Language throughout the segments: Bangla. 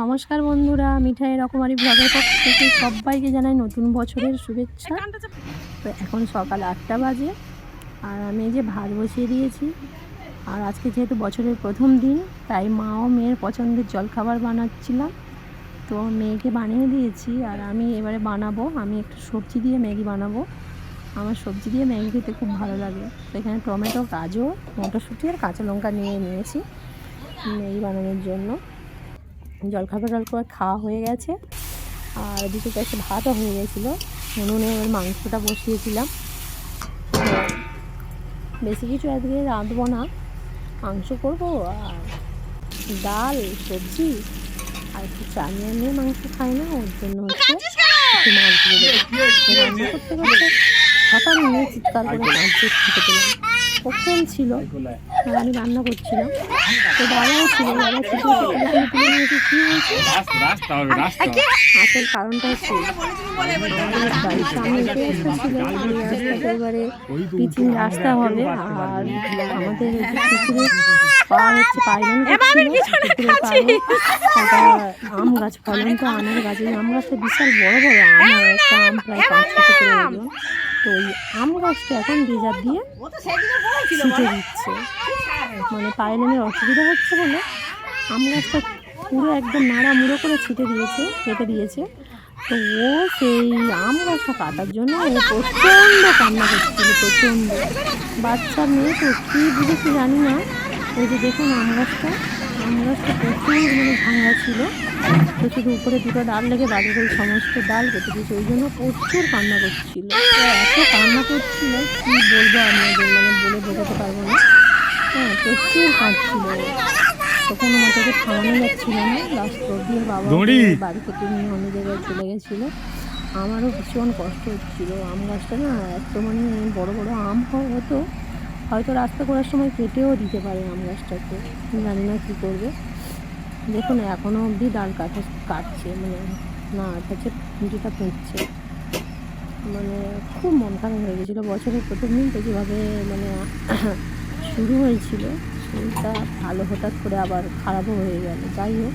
নমস্কার বন্ধুরা মিঠাই রকমারি ব্লগের পক্ষ থেকে সবাইকে জানাই নতুন বছরের শুভেচ্ছা। তো এখন সকাল আটটা বাজে আর আমি যে ভাত বসিয়ে দিয়েছি। আর আজকে যেহেতু বছরের প্রথম দিন তাই মা ও মেয়ের পছন্দের জলখাবার বানাচ্ছিলাম। তো মেয়েকে বানিয়ে দিয়েছি আর আমি এবারে বানাবো। আমি একটু সবজি দিয়ে ম্যাগি বানাবো। আমার সবজি দিয়ে ম্যাগি খেতে খুব ভালো লাগে। তো এখানে টমেটো গাজর মটরশুঁটি আর কাঁচা লঙ্কা নিয়ে নিয়েছি ম্যাগি বানানোর জন্য। জলখাবার জলখাবার খাওয়া হয়ে গেছে। আর এদিকে একটা ভাতও হয়ে গেছিল। উনুনে এবার মাংসটা বসিয়েছিলাম। বেশি কিছু আজকে রাঁধবো না। মাংস করব আর ডাল সবজি আর একটু চানিয়ে নিয়ে মাংস খাই না ওর জন্য হচ্ছে রান্না করতে করতে হঠাৎ নিয়ে চিৎকার করে মাংস খেতে পেলাম। ছিল? আমি রান্না করছিলাম। তো বাবাও ছিল বাবা ছুটে এসে তুলে নিয়েছে কী হয়েছে? রাস্তা রাস্তা আসল কারণটা বাড়ির সামনে ছিল এবারে পিচিং রাস্তা হবে। আর আমাদের পুকুরে হচ্ছে পাইলেন আম গাছ ফলন তো আমের গাছ। আম গাছটা বিশাল বড় বড় আম একটা আম প্রায় পাঁচ ছশো করে এগুলো তো ওই আম গাছটা এখন ডিজার দিয়ে ছিটে দিচ্ছে। মানে পাইলেনের অসুবিধা হচ্ছে বলে আম গাছটা পুরো একদম নাড়া মুড়ো করে ছিটে দিয়েছে, কেটে দিয়েছে। তো ও সেই আম গাছটা কাটার জন্য ও প্রচণ্ড কান্না করছিল, প্রচণ্ড। বাচ্চা মেয়ে তো কী বুঝেছে জানি না। ওই যে দেখুন আম গাছটা। গাছটা প্রচুর মানে ভাঙা ছিল তো শুধু উপরে দুটো ডাল লেগে বাড়ির ওই সমস্ত ডাল কেটে দিয়েছে ওই জন্য প্রচুর কান্না করছিল এত কান্না করছিল কী বলব আপনাদের মানে বলে বোঝাতে পারব না হ্যাঁ প্রচুর কাঁদছিল তখন আমাদেরকে থামানো যাচ্ছিল না লাস্ট অব্দি বাবা বাড়ি থেকে নিয়ে অন্য জায়গায় চলে গেছিল আমারও ভীষণ কষ্ট হচ্ছিল আম গাছটা না এত মানে বড় বড় আম হয় হতো হয়তো রাস্তা করার সময় কেটেও দিতে পারে আম গাছটাকে। জানি না কী করবে। দেখুন এখনও অবধি ডাল কাটা কাটছে মানে না হচ্ছে খুঁটিটা পুঁতছে মানে খুব মন খারাপ হয়ে গেছিল। বছরের প্রথম দিন তো যেভাবে মানে শুরু হয়েছিল শরীরটা ভালো হঠাৎ করে আবার খারাপও হয়ে গেল। যাই হোক,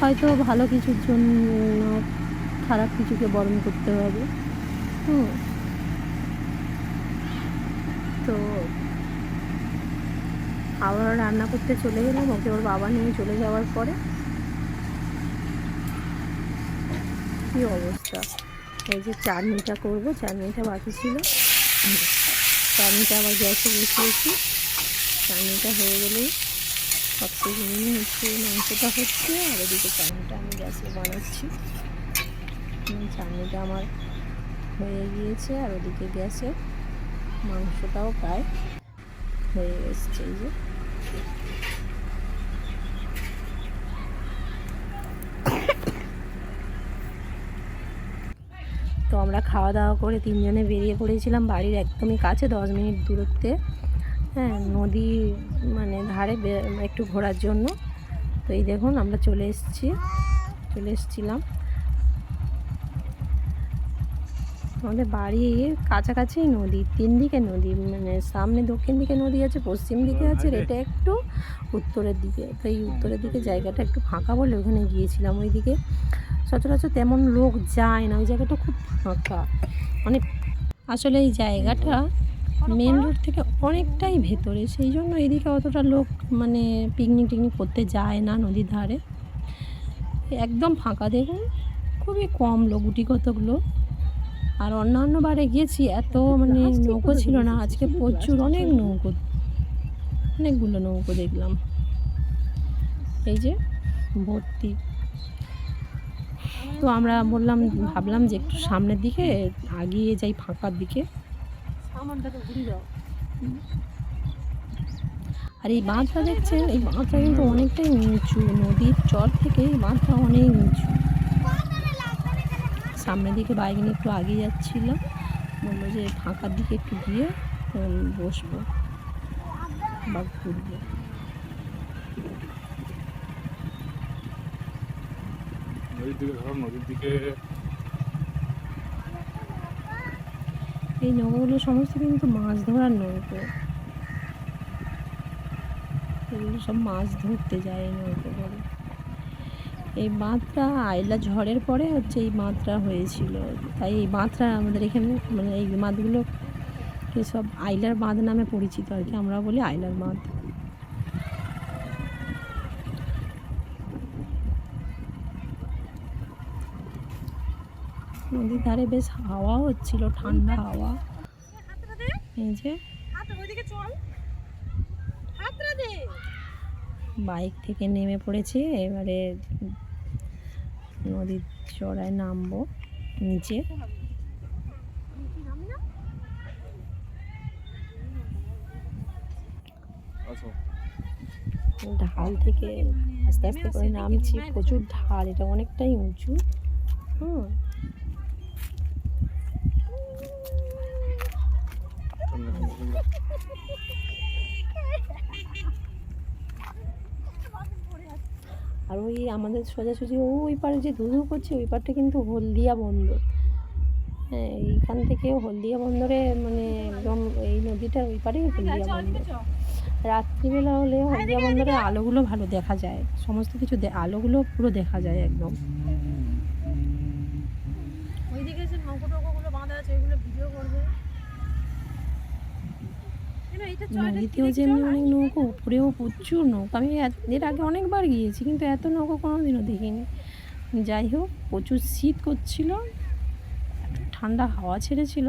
হয়তো ভালো কিছুর জন্য খারাপ কিছুকে বরণ করতে হবে। হুম। তো আবার রান্না করতে চলে গেলাম, ওকে ওর বাবা নিয়ে চলে যাওয়ার পরে। কী অবস্থা? এই যে চাটনিটা করব, চাটনিটা বাকি ছিল। চাটনিটা আবার গ্যাসে বসিয়েছি। চাটনিটা হয়ে গেলেই সব কিছু নিয়ে হচ্ছে মাংসটা হচ্ছে, আর এদিকে চাটনিটা আমি গ্যাসে বানাচ্ছি। চাটনিটা আমার হয়ে গিয়েছে, আর ওদিকে গ্যাসে মাংসটাও প্রায় হয়ে এসছে এই যে। তো আমরা খাওয়া দাওয়া করে তিনজনে বেরিয়ে পড়েছিলাম বাড়ির একদমই কাছে, দশ মিনিট দূরত্বে। হ্যাঁ নদী মানে ধারে একটু ঘোরার জন্য। তো এই দেখুন আমরা চলে এসেছি, চলে এসেছিলাম। আমাদের বাড়ির কাছাকাছি নদী তিন দিকে নদী মানে সামনে দক্ষিণ দিকে নদী আছে পশ্চিম দিকে আছে এটা একটু উত্তরের দিকে। তো এই উত্তরের দিকে জায়গাটা একটু ফাঁকা বলে ওখানে গিয়েছিলাম ওইদিকে। সচরাচর তেমন লোক যায় না ওই জায়গাটা খুব ফাঁকা। মানে আসলে এই জায়গাটা মেন রোড থেকে অনেকটাই ভেতরে সেই জন্য এদিকে অতটা লোক মানে পিকনিক টিকনিক করতে যায় না নদীর ধারে। একদম ফাঁকা দেখুন খুবই কম লোক গুটি কতক লোক। আর অন্যান্য বারে গিয়েছি, এত মানে নৌকো ছিল না, আজকে প্রচুর অনেক নৌকো, অনেকগুলো নৌকো দেখলাম। এই যে ভর্তি। তো আমরা বললাম, ভাবলাম যে একটু সামনের দিকে আগিয়ে যাই, ফাঁকার দিকে। আর এই বাঁধটা দেখছেন, এই বাঁধটা কিন্তু অনেকটাই নিচু, নদীর চর থেকে এই বাঁধটা অনেক নিচু। সামনের দিকে বাইক নিয়ে একটু আগিয়ে যাচ্ছিলাম বলল যে ফাঁকার দিকে একটু গিয়ে বসবো বা ঘুরবো। এই নৌকোগুলো সমস্ত কিন্তু মাছ ধরার নৌকো। এগুলো সব মাছ ধরতে যায় এই নৌকোগুলো। এই বাঁধটা আইলা ঝড়ের পরে হচ্ছে এই বাঁধটা হয়েছিল। তাই এই বাঁধটা আমাদের এখানে মানে এই বাঁধগুলো সব আইলার বাঁধ নামে পরিচিত আর কি আমরা বলি আইলার বাঁধ নদীর ধারে বেশ হাওয়া হচ্ছিল ঠান্ডা হাওয়া। এই যে বাইক থেকে নেমে পড়েছে এবারে নদীর চড়ায় নামবো নিচে। আচ্ছা। ঢাল থেকে আস্তে আস্তে করে নামছি প্রচুর ঢাল এটা অনেকটাই উঁচু। হুম। আর ওই আমাদের সোজাসুজি ওই পারে যে ধুধু করছে, ওই পারটা কিন্তু হলদিয়া বন্দর। হ্যাঁ এইখান থেকে হলদিয়া বন্দরে মানে একদম এই নদীটার ওই পারে হলদিয়া বন্দর। রাত্রিবেলা হলে হলদিয়া বন্দরে আলোগুলো ভালো দেখা যায়। সমস্ত কিছু আলোগুলো পুরো দেখা যায় একদম। ওইদিকে যে নৌকো বাঁধা আছে, ওইগুলো ভিডিও করবে। নদীতেও যে এমনি অনেক নৌকো উপরেও প্রচুর নৌকো। আমি এর আগে অনেকবার গিয়েছি কিন্তু এত নৌকো কোনোদিনও দেখিনি। যাই হোক প্রচুর শীত করছিল একটু ঠান্ডা হাওয়া ছেড়েছিল।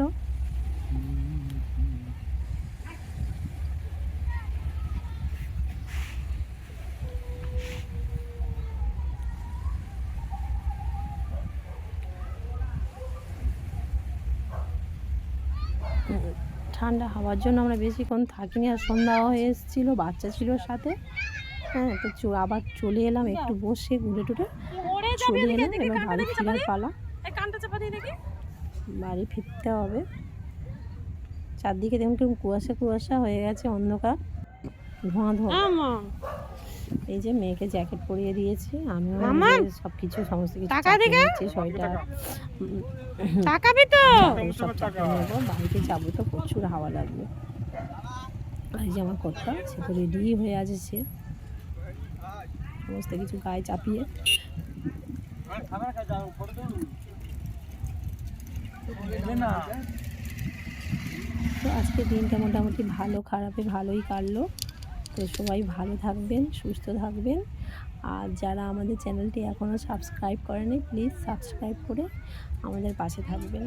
ঠান্ডা হওয়ার জন্য আমরা বেশিক্ষণ থাকিনি আর সন্ধ্যা হয়ে এসেছিল বাচ্চা ছিল সাথে। হ্যাঁ তো চ- আবার চলে এলাম একটু বসে ঘুরে টুটে চলে এলাম এবার বাড়ি ফেরার পালা। বাড়ি ফিরতে হবে। চারদিকে দেখুন কেমন কুয়াশা কুয়াশা হয়ে গেছে অন্ধকার। ধোঁয়া ধোঁয়া। এই যে মেয়েকে জ্যাকেট পরিয়ে দিয়েছি আমিও! সব কিছু সমস্ত কিছু টাকা? নিচ্ছি সোয়েটার তাকাবি তো সব নেব বাড়িতে যাব তো প্রচুর হাওয়া লাগবে। আর এই যে আমার কর্তা সে তো রেডি হয়ে আছে সে। সমস্ত কিছু গায়ে চাপিয়ে। তো আজকে দিনটা মোটামুটি ভালো খারাপে ভালোই কাটলো। তো সবাই ভালো থাকবেন, সুস্থ থাকবেন। আর যারা আমাদের চ্যানেলটি এখনও সাবস্ক্রাইব করেনি, প্লিজ সাবস্ক্রাইব করে আমাদের পাশে থাকবেন।